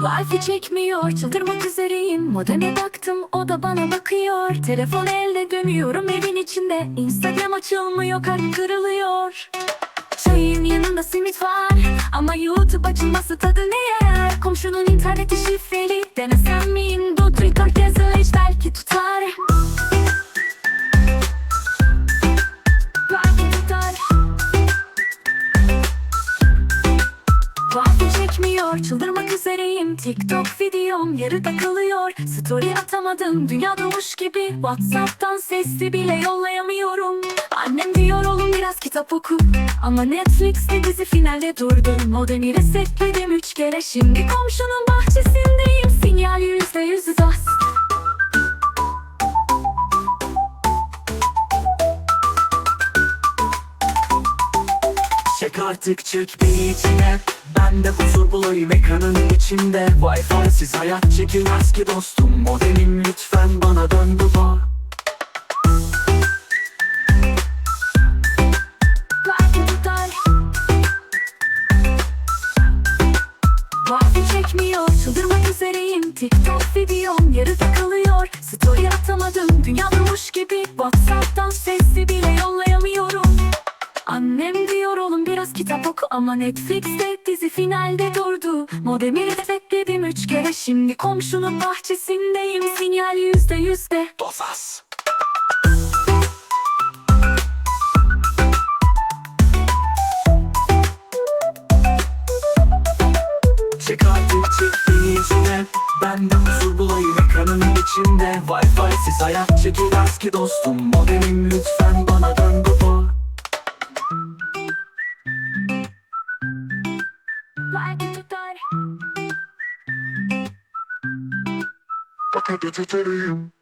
Wifi çekmiyor çıldırmak üzereyim. Modeme baktım o da bana bakıyor. Telefon elde dönüyorum evin içinde. Instagram açılmıyor kalp kırılıyor. Çayın yanında simit var Ama YouTube açılması tadı ne yer? Komşunun interneti şifreli Denesem miyim? Record yazı hiç belki tutar. Belki tutar. Vakti çekmiyor çıldırmak üzereyim. TikTok videom yarıda kalıyor Story atamadım dünya doğmuş gibi. Whatsapp'tan sesli bile yollayamıyorum. Annem diyor oğlum biraz kitap oku. Ama Netflix'te dizi finalde durdu Modemi resetledim üç kere. Şimdi komşunun bahçesindeyim Çek artık çık bir içine. Ben de huzur bulayım ekranın içinde. Wi-Fi'siz hayat çekilmez ki dostum. Modemim lütfen bana dön baba Vakti çekmiyor çıldırmak üzereyim. TikTok videom yarıda kalıyor. Story atamadım dünya durmuş gibi. Whatsapp'tan sesli bile yollayamıyorum. Annem diyor kitap oku ama Netflix'te dizi finalde durdu. Modemi resetledim üç kere şimdi komşunun bahçesindeyim. Sinyal yüzde yüzde. Dozas Çek artık bir içine. Ben de huzur bulayım ekranın içinde. Wi-Fi'siz hayat çekilmez ki dostum. Modemim lütfen bana dön Belki tutar Bak hadi tutarım